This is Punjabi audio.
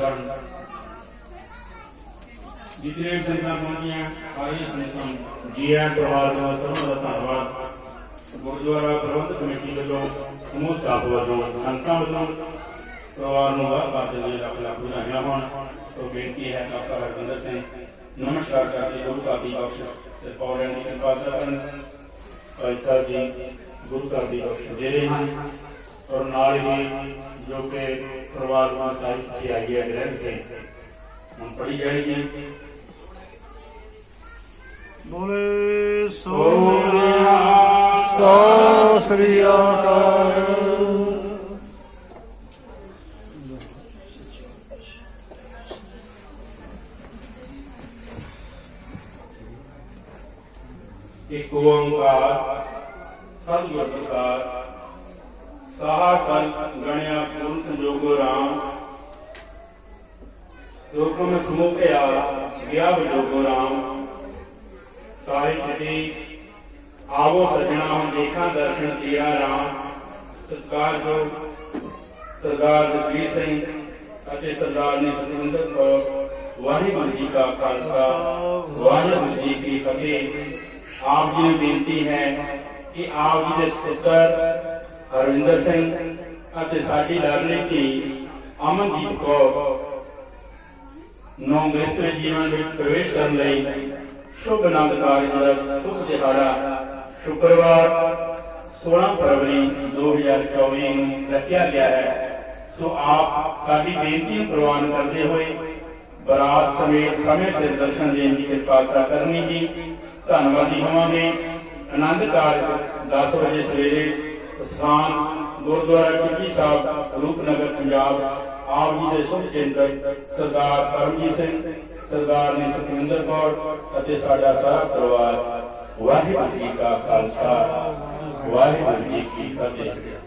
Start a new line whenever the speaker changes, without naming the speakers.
ਕਰਨ ਜਿਤਨੇ ਵੀ ਸੰਗਤਾਂ ਪਹੁੰਚੀਆਂ ਸਾਰੀਆਂ ਸੰਗਤਾਂ ਜੀ ਆਇਆਂ ਪਰਿਵਾਰ ਨੂੰ ਸਭ ਦਾ ਧੰਨਵਾਦ ਗੁਰਦੁਆਰਾ ਪ੍ਰਬੰਧਕ ਕਮੇਟੀ ਵੱਲੋਂ ਸਮੂਹ ਸਟਾਫ ਵੱਲੋਂ ਸੰਗਤਾਂ ਵੱਲੋਂ ਪਰਿਵਾਰ ਨੂੰ ਬਾਹਰ ਕਰਦੇ ਲਈ ਲੱਖ ਲੱਖ ਵਧਾਈਆਂ ਹੋਣ ਸੋ ਬੇਨਤੀ ਹੈ ਕਾਕਾ ਹਰਵਿੰਦਰ ਸਿੰਘ ਨਮਸਕਾਰ ਕਰਦੇ ਗੁਰੂ ਕਾ ਦੀ ਬਖਸ਼ਿਸ਼ ਸੇ ਪੌੜਿਆਂ ਦੀ ਕਿਰਪਾ ਕਰਨ ਭਾਈ ਸਾਹਿਬ ਜੀ ਗੁਰੂ ਘਰ ਦੀ ਬਖਸ਼ਿਸ਼ ਦੇ ਰਹੇ ਹਨ ਔਰ ਨਾਲ ਹੀ ਜੋ ਕਿ ਪਰਿਵਾਰ ਨੂੰ ਸਾਰੀ ਚਿੱਠੀ ਆਈ ਹੈ ਗ੍ਰਹਿ ਵਿਖੇ ਹੁਣ ਪੜੀ ਜਾਏਗੀ
ਬੋਲੇ ਸੋ
ਸੋ ਸ੍ਰੀ ਅਕਾਲ।
ਇੱਕ ਓੰਕਾਰ ਸਤਿਗੁਰ ਪ੍ਰਸਾਦ। ਸਾਹਾ ਕਲ ਗਣਿਆ ਪੂਰਨ ਸੰਜੋਗੋ ਰਾਮ ਲੋਕਮ ਸਮੂਹ ਭਿਆ ਗਿਆ ਵਿਜੋਗੋ ਰਾਮ ਸਾਰੇ ਚਿਤੀ ਆਵੋ ਸਜਣਾ ਹੁਣ ਦੇਖਾਂ ਦਰਸ਼ਨ ਤੇਰਾ ਰਾਮ ਸਤਕਾਰ ਜੋ ਸਰਦਾਰ ਜਸਵੀਰ ਸਿੰਘ ਅਤੇ ਸਰਦਾਰ ਨੇ ਸਤਿੰਦਰ ਕੌਰ ਵਾਹਿਗੁਰੂ ਜੀ ਕਾ ਖਾਲਸਾ ਵਾਹਿਗੁਰੂ ਜੀ ਕੀ ਫਤਿਹ ਆਪ ਜੀ ਨੂੰ ਬੇਨਤੀ ਹੈ ਕਿ ਆਪ ਜੀ ਦੇ ਸੁਪੁੱਤਰ ਹਰਵਿੰਦਰ ਸਿੰਘ ਅਤੇ ਸਾਡੀ ਲਾਡਲੀ ਧੀ ਅਮਨਦੀਪ ਕੌਰ ਨੌ ਗ੍ਰਸਤ ਜੀਵਨ ਵਿੱਚ ਪ੍ਰਵੇਸ਼ ਕਰਨ ਲਈ ਸ਼ੁਭ ਆਨੰਦ ਕਾਰਜ ਦਾ ਸੁਖ ਦਿਹਾੜਾ ਸ਼ੁੱਕਰਵਾਰ 16 ਫਰਵਰੀ 2024 ਨੂੰ ਰੱਖਿਆ ਗਿਆ ਹੈ। ਸੋ ਆਪ ਸਾਡੀ ਬੇਨਤੀ ਨੂੰ ਪ੍ਰਵਾਨ ਕਰਦੇ ਹੋਏ ਬਰਾਤ ਸਮੇਤ ਸਮੇਂ ਸਿਰ ਦਰਸ਼ਨ ਦੇਣ ਦੀ ਕਿਰਪਾਲਤਾ ਕਰਨੀ ਜੀ। ਧੰਨਵਾਦੀ ਹੋਵਾਂਗੇ। ਆਨੰਦ ਕਾਰਜ 10 ਵਜੇ ਸਵੇਰੇ ਸਥਾਨ ਗੁਰਦੁਆਰਾ ਟਿੱਕੀ ਸਾਹਿਬ, ਰੂਪਨਗਰ, ਪੰਜਾਬ। ਆਪ ਜੀ ਦੇ ਸੁਭ ਕੇਂਦਰ, ਸਰਦਾਰ ਕਰਮਜੀਤ ਸਿੰਘ, ਸਰਦਾਰ ਨੇ ਸੁਖਿੰਦਰ ਕੌਰ ਅਤੇ ਸਾਡਾ ਸਾਰਾ ਪਰਿਵਾਰ। ਵਾਹਿਗੁਰੂ ਜੀ ਕਾ ਖਾਲਸਾ, ਵਾਹਿਗੁਰੂ ਜੀ ਕੀ ਫਤਿਹ।